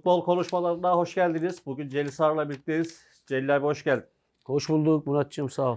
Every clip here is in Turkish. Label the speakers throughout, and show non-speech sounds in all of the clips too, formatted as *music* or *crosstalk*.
Speaker 1: Futbol konuşmalarına hoş geldiniz. Bugün Celil Sarı'la birlikteyiz. Celil abi hoş geldin.
Speaker 2: Hoş bulduk Muratçığım sağ ol.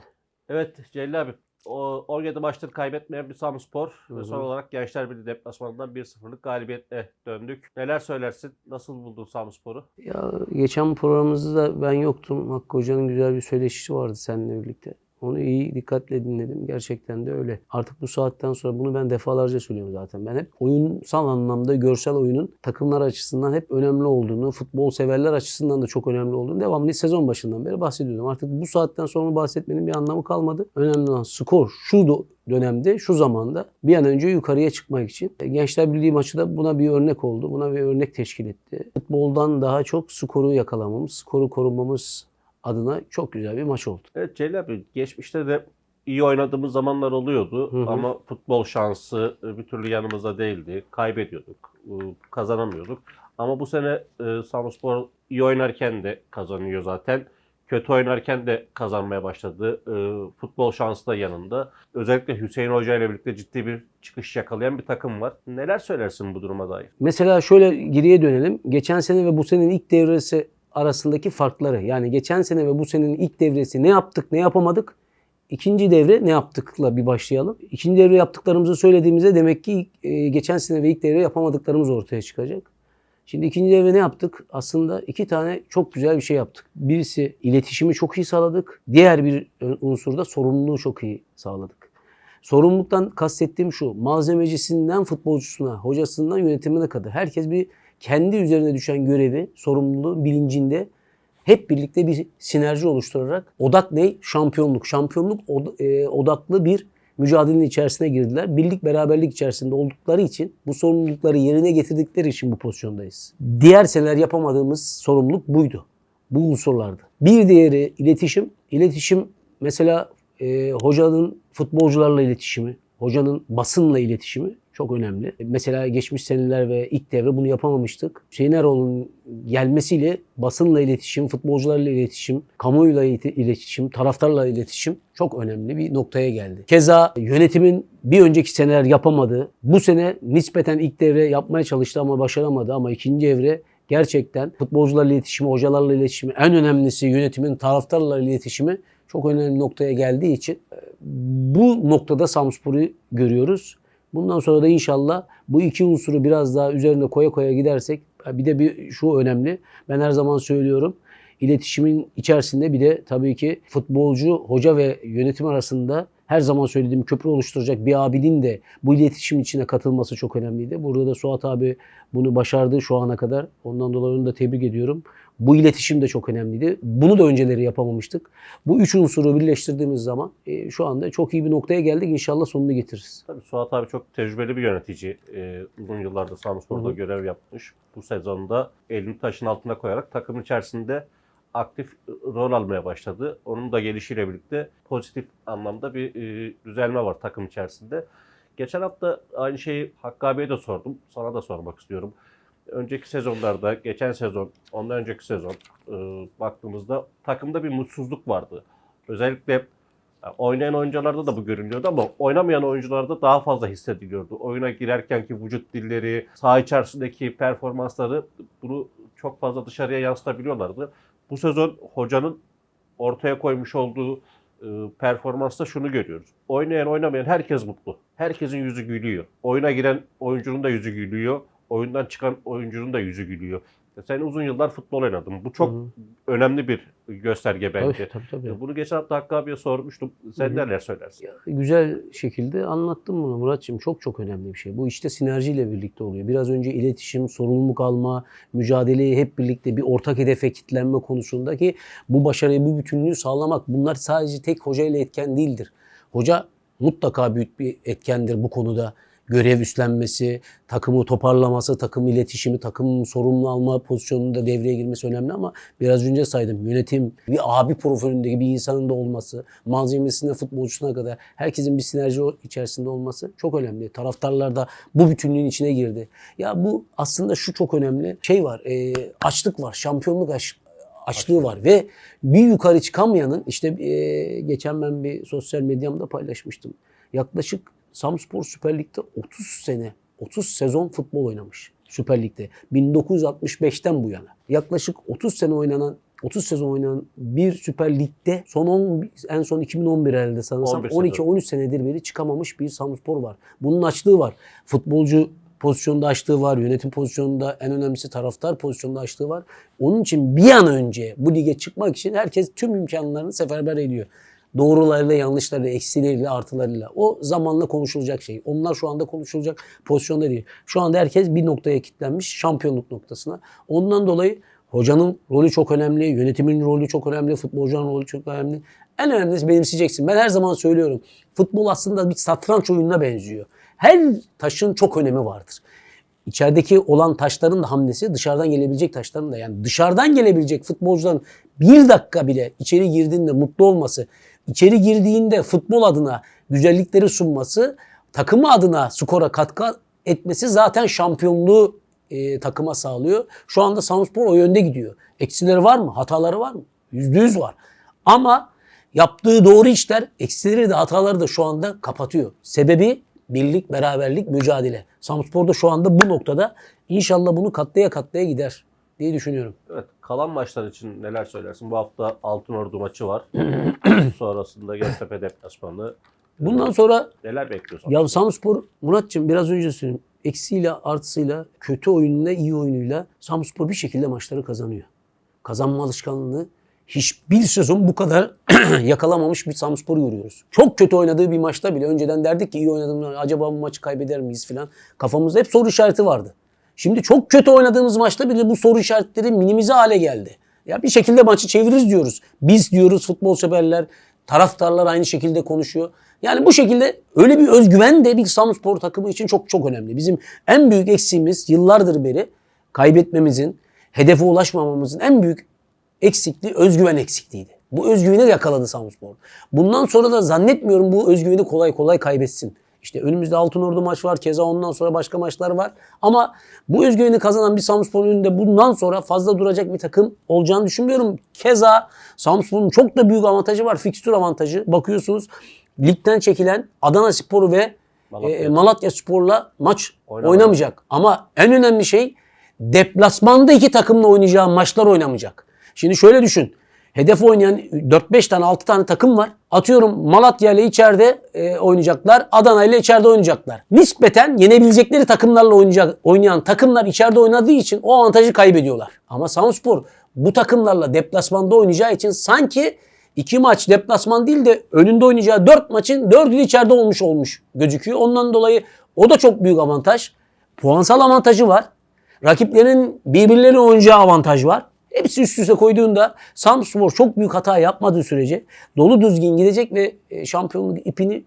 Speaker 1: Evet Celil abi. O 17 maçtır kaybetmeyen bir Samspor
Speaker 2: Hı
Speaker 1: ve son olarak Gençler Birliği deplasmanından 1-0'lık galibiyetle döndük. Neler söylersin? Nasıl buldun Samspor'u?
Speaker 2: Ya geçen programımızda da ben yoktum. Hakkı Hoca'nın güzel bir söyleşisi vardı seninle birlikte. Onu iyi dikkatle dinledim. Gerçekten de öyle. Artık bu saatten sonra bunu ben defalarca söylüyorum zaten. Ben hep oyunsal anlamda görsel oyunun takımlar açısından hep önemli olduğunu, futbol severler açısından da çok önemli olduğunu devamlı sezon başından beri bahsediyordum. Artık bu saatten sonra bahsetmenin bir anlamı kalmadı. Önemli olan skor şu dönemde, şu zamanda bir an önce yukarıya çıkmak için. E, Gençler Birliği maçı da buna bir örnek oldu. Buna bir örnek teşkil etti. Futboldan daha çok skoru yakalamamız, skoru korumamız adına çok güzel bir maç oldu.
Speaker 1: Evet Celil abi geçmişte de iyi oynadığımız zamanlar oluyordu
Speaker 2: Hı hı.
Speaker 1: ama futbol şansı e, bir türlü yanımızda değildi. Kaybediyorduk, e, kazanamıyorduk. Ama bu sene e, Samspor iyi oynarken de kazanıyor zaten. Kötü oynarken de kazanmaya başladı. Futbol şansı da yanında. Özellikle Hüseyin Hoca ile birlikte ciddi bir çıkış yakalayan bir takım var. Neler söylersin bu duruma dair?
Speaker 2: Mesela şöyle geriye dönelim. Geçen sene ve bu senenin ilk devresi arasındaki farkları. Yani geçen sene ve bu senenin ilk devresi ne yaptık ne yapamadık. İkinci devre ne yaptıkla bir başlayalım. İkinci devre yaptıklarımızı söylediğimizde demek ki e, geçen sene ve ilk devre yapamadıklarımız ortaya çıkacak. Şimdi ikinci devre ne yaptık? Aslında iki tane çok güzel bir şey yaptık. Birisi iletişimi çok iyi sağladık. Diğer bir unsurda sorumluluğu çok iyi sağladık. Sorumluluktan kastettiğim şu. Malzemecisinden futbolcusuna, hocasından yönetimine kadar herkes bir kendi üzerine düşen görevi, sorumluluğu bilincinde hep birlikte bir sinerji oluşturarak odak ne? Şampiyonluk. Şampiyonluk e, odaklı bir mücadelenin içerisine girdiler. Birlik beraberlik içerisinde oldukları için bu sorumlulukları yerine getirdikleri için bu pozisyondayız. Diğer seneler yapamadığımız sorumluluk buydu. Bu unsurlardı. Bir diğeri iletişim. İletişim mesela e, hocanın futbolcularla iletişimi, hocanın basınla iletişimi çok önemli. Mesela geçmiş seneler ve ilk devre bunu yapamamıştık. Hüseyin Erol'un gelmesiyle basınla iletişim, futbolcularla iletişim, kamuoyuyla ileti- iletişim, taraftarla iletişim çok önemli bir noktaya geldi. Keza yönetimin bir önceki seneler yapamadığı, bu sene nispeten ilk devre yapmaya çalıştı ama başaramadı ama ikinci evre gerçekten futbolcularla iletişimi, hocalarla iletişimi, en önemlisi yönetimin taraftarlarla iletişimi çok önemli noktaya geldiği için e, bu noktada Samspor'u görüyoruz. Bundan sonra da inşallah bu iki unsuru biraz daha üzerine koya koya gidersek bir de bir şu önemli. Ben her zaman söylüyorum. İletişimin içerisinde bir de tabii ki futbolcu, hoca ve yönetim arasında her zaman söylediğim köprü oluşturacak bir abinin de bu iletişim içine katılması çok önemliydi. Burada da Suat abi bunu başardı şu ana kadar. Ondan dolayı onu da tebrik ediyorum. Bu iletişim de çok önemliydi. Bunu da önceleri yapamamıştık. Bu üç unsuru birleştirdiğimiz zaman e, şu anda çok iyi bir noktaya geldik. İnşallah sonunu getiririz.
Speaker 1: Tabii Suat abi çok tecrübeli bir yönetici. Ee, uzun yıllardır Samspor'da görev yapmış. Bu sezonda elini taşın altına koyarak takımın içerisinde aktif rol almaya başladı. Onun da gelişiyle birlikte pozitif anlamda bir e, düzelme var takım içerisinde. Geçen hafta aynı şeyi Hakkı abiye de sordum. Sana da sormak istiyorum. Önceki sezonlarda, geçen sezon, ondan önceki sezon e, baktığımızda takımda bir mutsuzluk vardı. Özellikle oynayan oyuncularda da bu görünüyordu ama oynamayan oyuncularda daha fazla hissediliyordu. Oyuna girerkenki vücut dilleri, saha içerisindeki performansları bunu çok fazla dışarıya yansıtabiliyorlardı. Bu sezon hocanın ortaya koymuş olduğu e, performansta şunu görüyoruz. Oynayan oynamayan herkes mutlu. Herkesin yüzü gülüyor. Oyuna giren oyuncunun da yüzü gülüyor. Oyundan çıkan oyuncunun da yüzü gülüyor. Sen uzun yıllar futbol oynadın. Bu çok
Speaker 2: Hı hı.
Speaker 1: önemli bir gösterge bence.
Speaker 2: Tabii tabii. tabii.
Speaker 1: Bunu geçen hafta Hakkı abiye sormuştum. Sen
Speaker 2: Hı hı.
Speaker 1: neler söylersin?
Speaker 2: güzel şekilde anlattım bunu Muratçım. Çok çok önemli bir şey. Bu işte sinerjiyle birlikte oluyor. Biraz önce iletişim, sorumluluk alma, mücadeleyi hep birlikte bir ortak hedefe kitlenme konusundaki bu başarıyı, bu bütünlüğü sağlamak bunlar sadece tek hocayla etken değildir. Hoca mutlaka büyük bir etkendir bu konuda. Görev üstlenmesi, takımı toparlaması, takım iletişimi, takım sorumlu alma pozisyonunda devreye girmesi önemli ama biraz önce saydım. Yönetim, bir abi profilindeki bir insanın da olması, malzemesine, futbolcusuna kadar herkesin bir sinerji içerisinde olması çok önemli. Taraftarlar da bu bütünlüğün içine girdi. Ya bu aslında şu çok önemli. Şey var, e, açlık var, şampiyonluk aş- açlığı var ve bir yukarı çıkamayanın işte e, geçen ben bir sosyal medyamda paylaşmıştım. Yaklaşık Samspor Süper Lig'de 30 sene, 30 sezon futbol oynamış. Süper Lig'de. 1965'ten bu yana. Yaklaşık 30 sene oynanan 30 sezon oynanan bir Süper Lig'de son 10, en son 2011 herhalde sanırsam
Speaker 1: 11 sezon.
Speaker 2: 12-13 senedir beri çıkamamış bir Samspor var. Bunun açlığı var. Futbolcu pozisyonda açlığı var. Yönetim pozisyonunda en önemlisi taraftar pozisyonda açlığı var. Onun için bir an önce bu lige çıkmak için herkes tüm imkanlarını seferber ediyor. Doğrularıyla, yanlışlarıyla, eksileriyle, artılarıyla. O zamanla konuşulacak şey. Onlar şu anda konuşulacak pozisyonda değil. Şu anda herkes bir noktaya kilitlenmiş. Şampiyonluk noktasına. Ondan dolayı hocanın rolü çok önemli. Yönetimin rolü çok önemli. Futbolcunun rolü çok önemli. En önemlisi benimseyeceksin. Ben her zaman söylüyorum. Futbol aslında bir satranç oyununa benziyor. Her taşın çok önemi vardır. İçerideki olan taşların da hamlesi dışarıdan gelebilecek taşların da yani dışarıdan gelebilecek futbolcuların bir dakika bile içeri girdiğinde mutlu olması, içeri girdiğinde futbol adına güzellikleri sunması, takımı adına skora katkı etmesi zaten şampiyonluğu e, takıma sağlıyor. Şu anda Samspor o yönde gidiyor. Eksileri var mı? Hataları var mı? Yüzde yüz var. Ama yaptığı doğru işler eksileri de hataları da şu anda kapatıyor. Sebebi birlik, beraberlik, mücadele. Samspor da şu anda bu noktada inşallah bunu katlaya katlaya gider diye düşünüyorum.
Speaker 1: Evet, kalan maçlar için neler söylersin? Bu hafta Altınordu maçı var. *clears throat* Sonrasında Göztepe deplasmanı.
Speaker 2: Bundan sonra
Speaker 1: Neler bekliyorsun?
Speaker 2: ya Samspor Muratçım biraz önce söyledim. Eksiyle artısıyla kötü oyunuyla iyi oyunuyla Samspor bir şekilde maçları kazanıyor. Kazanma alışkanlığını hiçbir sezon bu kadar *clears throat* yakalamamış bir Samspor görüyoruz. Çok kötü oynadığı bir maçta bile önceden derdik ki iyi oynadım acaba bu maçı kaybeder miyiz filan. Kafamızda hep soru işareti vardı. Şimdi çok kötü oynadığımız maçta bile bu soru işaretleri minimize hale geldi. Ya bir şekilde maçı çeviririz diyoruz. Biz diyoruz futbol severler, taraftarlar aynı şekilde konuşuyor. Yani bu şekilde öyle bir özgüven de bir Samspor takımı için çok çok önemli. Bizim en büyük eksiğimiz yıllardır beri kaybetmemizin, hedefe ulaşmamamızın en büyük eksikliği özgüven eksikliğiydi. Bu özgüveni yakaladı Samspor. Bundan sonra da zannetmiyorum bu özgüveni kolay kolay kaybetsin. İşte önümüzde Altınordu maç var. Keza ondan sonra başka maçlar var. Ama bu özgüveni kazanan bir Samspor'un önünde bundan sonra fazla duracak bir takım olacağını düşünmüyorum. Keza Samspor'un çok da büyük avantajı var. Fikstür avantajı. Bakıyorsunuz ligden çekilen Adana Spor ve
Speaker 1: Malatya.
Speaker 2: e, Malatya Spor'la maç
Speaker 1: Oynamayacak.
Speaker 2: oynamayacak. Ama en önemli şey deplasmanda iki takımla oynayacağı maçlar oynamayacak. Şimdi şöyle düşün. Hedef oynayan 4-5 tane 6 tane takım var. Atıyorum Malatya ile içeride e, oynayacaklar. Adana ile içeride oynayacaklar. Nispeten yenebilecekleri takımlarla oynayacak, oynayan takımlar içeride oynadığı için o avantajı kaybediyorlar. Ama Samspor bu takımlarla deplasmanda oynayacağı için sanki iki maç deplasman değil de önünde oynayacağı 4 maçın 4'ü de içeride olmuş olmuş gözüküyor. Ondan dolayı o da çok büyük avantaj. Puansal avantajı var. Rakiplerin birbirlerine oynayacağı avantaj var. Hepsi üst üste koyduğunda Samspor çok büyük hata yapmadığı sürece dolu düzgün gidecek ve e, şampiyonluk ipini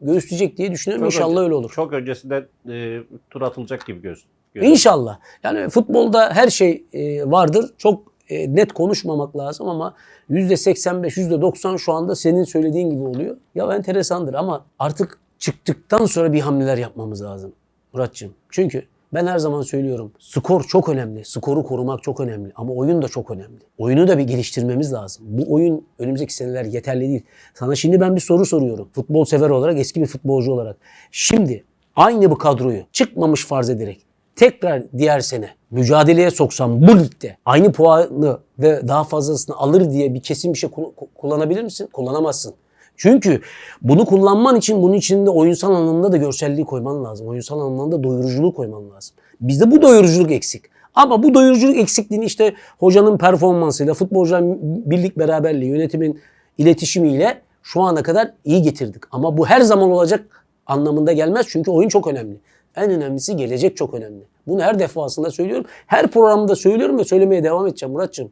Speaker 2: göğüsleyecek diye düşünüyorum.
Speaker 1: Çok
Speaker 2: İnşallah
Speaker 1: önce-
Speaker 2: öyle olur.
Speaker 1: Çok öncesinden e, tur atılacak gibi göz. görünüyor.
Speaker 2: İnşallah. Yani futbolda her şey e, vardır. Çok e, net konuşmamak lazım ama %85, %90 şu anda senin söylediğin gibi oluyor. Ya enteresandır ama artık çıktıktan sonra bir hamleler yapmamız lazım Muratçım. Çünkü ben her zaman söylüyorum. Skor çok önemli. Skoru korumak çok önemli. Ama oyun da çok önemli. Oyunu da bir geliştirmemiz lazım. Bu oyun önümüzdeki seneler yeterli değil. Sana şimdi ben bir soru soruyorum. Futbol sever olarak, eski bir futbolcu olarak. Şimdi aynı bu kadroyu çıkmamış farz ederek tekrar diğer sene mücadeleye soksam bu ligde aynı puanı ve daha fazlasını alır diye bir kesin bir şey ku- ku- kullanabilir misin? Kullanamazsın. Çünkü bunu kullanman için bunun içinde oyunsal anlamda da görselliği koyman lazım. Oyunsal anlamda doyuruculuğu koyman lazım. Bizde bu doyuruculuk eksik. Ama bu doyuruculuk eksikliğini işte hocanın performansıyla, futbolcuların birlik beraberliği, yönetimin iletişimiyle şu ana kadar iyi getirdik. Ama bu her zaman olacak anlamında gelmez çünkü oyun çok önemli. En önemlisi gelecek çok önemli. Bunu her defasında söylüyorum. Her programda söylüyorum ve söylemeye devam edeceğim Muratçım.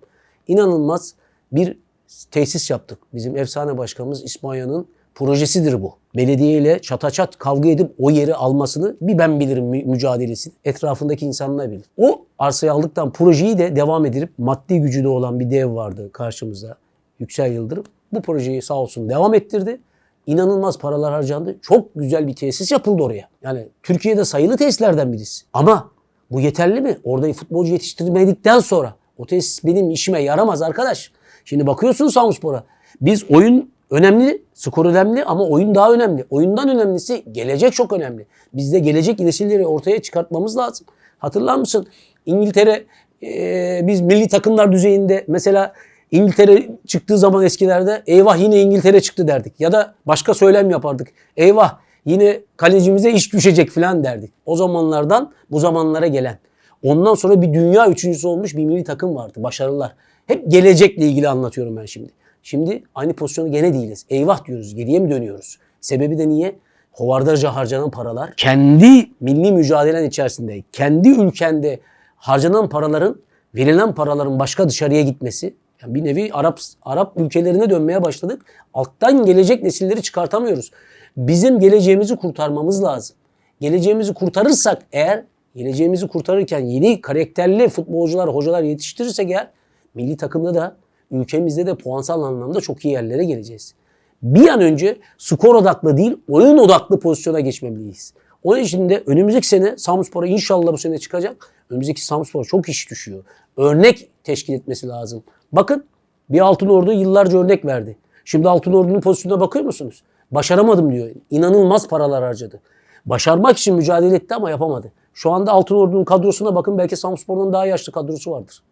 Speaker 2: İnanılmaz bir tesis yaptık. Bizim efsane başkanımız İspanya'nın projesidir bu. Belediye ile çataçat kavga edip o yeri almasını bir ben bilirim mü- mücadelesi. Etrafındaki insanlar bilir. O arsayı aldıktan projeyi de devam edilip maddi gücü de olan bir dev vardı karşımızda. Yüksel Yıldırım. Bu projeyi sağ olsun devam ettirdi. İnanılmaz paralar harcandı. Çok güzel bir tesis yapıldı oraya. Yani Türkiye'de sayılı tesislerden birisi. Ama bu yeterli mi? Orada futbolcu yetiştirmedikten sonra o tesis benim işime yaramaz arkadaş. Şimdi bakıyorsun Samspor'a. Biz oyun önemli, skor önemli ama oyun daha önemli. Oyundan önemlisi gelecek çok önemli. Biz de gelecek nesilleri ortaya çıkartmamız lazım. Hatırlar mısın? İngiltere e, biz milli takımlar düzeyinde mesela İngiltere çıktığı zaman eskilerde eyvah yine İngiltere çıktı derdik. Ya da başka söylem yapardık. Eyvah yine kalecimize iş düşecek falan derdik. O zamanlardan bu zamanlara gelen. Ondan sonra bir dünya üçüncüsü olmuş bir milli takım vardı. Başarılar. Hep gelecekle ilgili anlatıyorum ben şimdi. Şimdi aynı pozisyonu gene değiliz. Eyvah diyoruz. Geriye mi dönüyoruz? Sebebi de niye? Hovardarca harcanan paralar kendi milli mücadelen içerisinde, kendi ülkende harcanan paraların, verilen paraların başka dışarıya gitmesi. Yani bir nevi Arap Arap ülkelerine dönmeye başladık. Alttan gelecek nesilleri çıkartamıyoruz. Bizim geleceğimizi kurtarmamız lazım. Geleceğimizi kurtarırsak eğer, geleceğimizi kurtarırken yeni karakterli futbolcular, hocalar yetiştirirsek eğer milli takımda da ülkemizde de puansal anlamda çok iyi yerlere geleceğiz. Bir an önce skor odaklı değil, oyun odaklı pozisyona geçmemeliyiz. Onun için de önümüzdeki sene Samspor'a inşallah bu sene çıkacak. Önümüzdeki Samspor'a çok iş düşüyor. Örnek teşkil etmesi lazım. Bakın bir Altın Ordu yıllarca örnek verdi. Şimdi Altın Ordu'nun pozisyonuna bakıyor musunuz? Başaramadım diyor. İnanılmaz paralar harcadı. Başarmak için mücadele etti ama yapamadı. Şu anda Altın Ordu'nun kadrosuna bakın belki Samspor'dan daha yaşlı kadrosu vardır.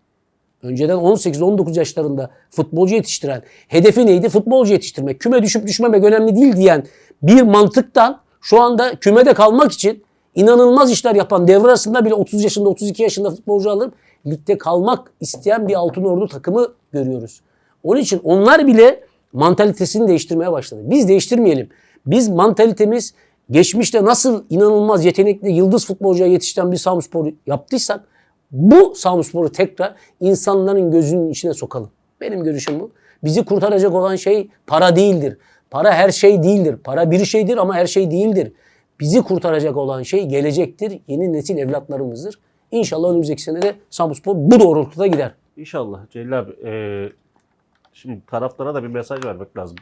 Speaker 2: Önceden 18-19 yaşlarında futbolcu yetiştiren, hedefi neydi? Futbolcu yetiştirmek. Küme düşüp düşmemek önemli değil diyen bir mantıktan şu anda kümede kalmak için inanılmaz işler yapan devre arasında bile 30 yaşında 32 yaşında futbolcu alıp ligde kalmak isteyen bir Altın Ordu takımı görüyoruz. Onun için onlar bile mantalitesini değiştirmeye başladı. Biz değiştirmeyelim. Biz mantalitemiz geçmişte nasıl inanılmaz yetenekli yıldız futbolcuya yetiştiren bir Samspor yaptıysak bu Samspor'u tekrar insanların gözünün içine sokalım. Benim görüşüm bu. Bizi kurtaracak olan şey para değildir. Para her şey değildir. Para bir şeydir ama her şey değildir. Bizi kurtaracak olan şey gelecektir. Yeni nesil evlatlarımızdır. İnşallah önümüzdeki sene de Samspor bu doğrultuda gider.
Speaker 1: İnşallah Celil abi. e, şimdi taraflara da bir mesaj vermek lazım.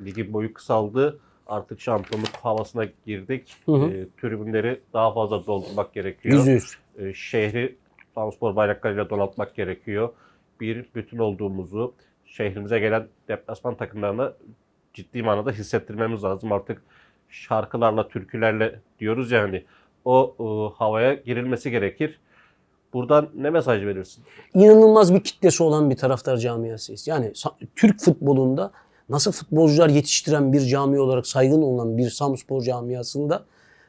Speaker 1: Ligin boyu kısaldı. Artık şampiyonluk havasına girdik.
Speaker 2: Hı hı.
Speaker 1: E, tribünleri daha fazla doldurmak gerekiyor.
Speaker 2: Yüzde yüz.
Speaker 1: E, şehri Samspor bayraklarıyla donatmak gerekiyor. Bir bütün olduğumuzu şehrimize gelen deplasman takımlarına ciddi manada hissettirmemiz lazım. Artık şarkılarla, türkülerle diyoruz yani o e, havaya girilmesi gerekir. Buradan ne mesaj verirsin?
Speaker 2: inanılmaz bir kitlesi olan bir taraftar camiasıyız. Yani Türk futbolunda nasıl futbolcular yetiştiren bir cami olarak saygın olan bir Samspor camiasında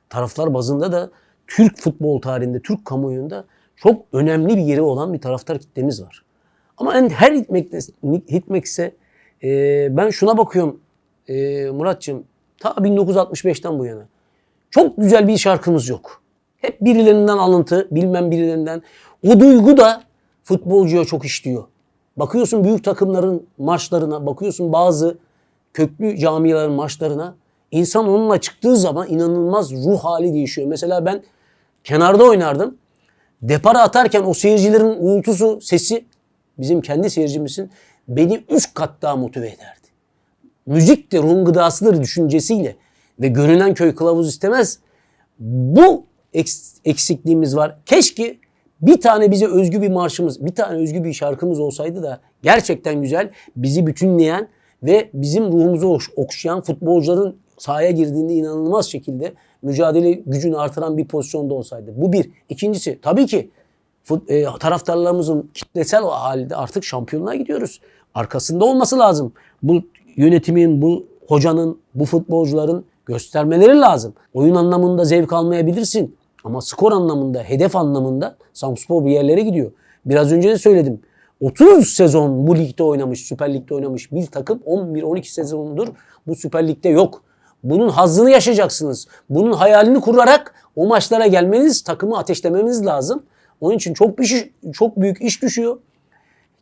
Speaker 2: taraftar bazında da Türk futbol tarihinde, Türk kamuoyunda çok önemli bir yeri olan bir taraftar kitlemiz var. Ama en her hikmekse, hikmekse e, ben şuna bakıyorum e, Muratçım ta 1965'ten bu yana. Çok güzel bir şarkımız yok. Hep birilerinden alıntı, bilmem birilerinden. O duygu da futbolcuya çok işliyor. Bakıyorsun büyük takımların maçlarına, bakıyorsun bazı köklü camilerin maçlarına. İnsan onunla çıktığı zaman inanılmaz ruh hali değişiyor. Mesela ben kenarda oynardım. Depara atarken o seyircilerin uğultusu, sesi bizim kendi seyircimizin beni üç kat daha motive ederdi. Müzik de ruhun gıdasıdır düşüncesiyle ve görünen köy kılavuz istemez. Bu eks- eksikliğimiz var. Keşke bir tane bize özgü bir marşımız, bir tane özgü bir şarkımız olsaydı da gerçekten güzel, bizi bütünleyen ve bizim ruhumuzu ok- okşayan futbolcuların sahaya girdiğinde inanılmaz şekilde mücadele gücünü artıran bir pozisyonda olsaydı. Bu bir. İkincisi tabii ki fut- e, taraftarlarımızın kitlesel halde artık şampiyonluğa gidiyoruz. Arkasında olması lazım. Bu yönetimin, bu hocanın, bu futbolcuların göstermeleri lazım. Oyun anlamında zevk almayabilirsin. Ama skor anlamında, hedef anlamında Samspor bir yerlere gidiyor. Biraz önce de söyledim. 30 sezon bu ligde oynamış, Süper Lig'de oynamış bir takım 11-12 sezondur bu Süper Lig'de yok. Bunun hazzını yaşayacaksınız. Bunun hayalini kurarak o maçlara gelmeniz, takımı ateşlemeniz lazım. Onun için çok bir şey- çok büyük iş düşüyor.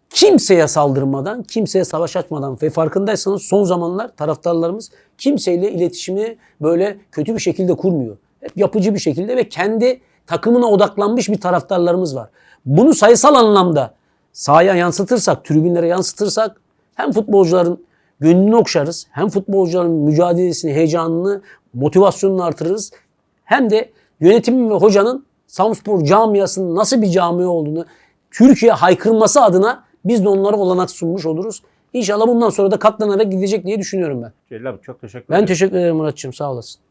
Speaker 2: Kimseye saldırmadan, kimseye savaş açmadan ve farkındaysanız son zamanlar taraftarlarımız kimseyle iletişimi böyle kötü bir şekilde kurmuyor. Hep yapıcı bir şekilde ve kendi takımına odaklanmış bir taraftarlarımız var. Bunu sayısal anlamda sahaya yansıtırsak, tribünlere yansıtırsak hem futbolcuların gönlünü okşarız, hem futbolcuların mücadelesini, heyecanını, motivasyonunu artırırız. Hem de yönetimin ve hocanın Samspor camiasının nasıl bir cami olduğunu Türkiye haykırması adına biz de onlara olanak sunmuş oluruz. İnşallah bundan sonra da katlanarak gidecek diye düşünüyorum ben.
Speaker 1: Celil abi çok teşekkür
Speaker 2: Ben
Speaker 1: ederim.
Speaker 2: teşekkür ederim Muratçığım sağ olasın.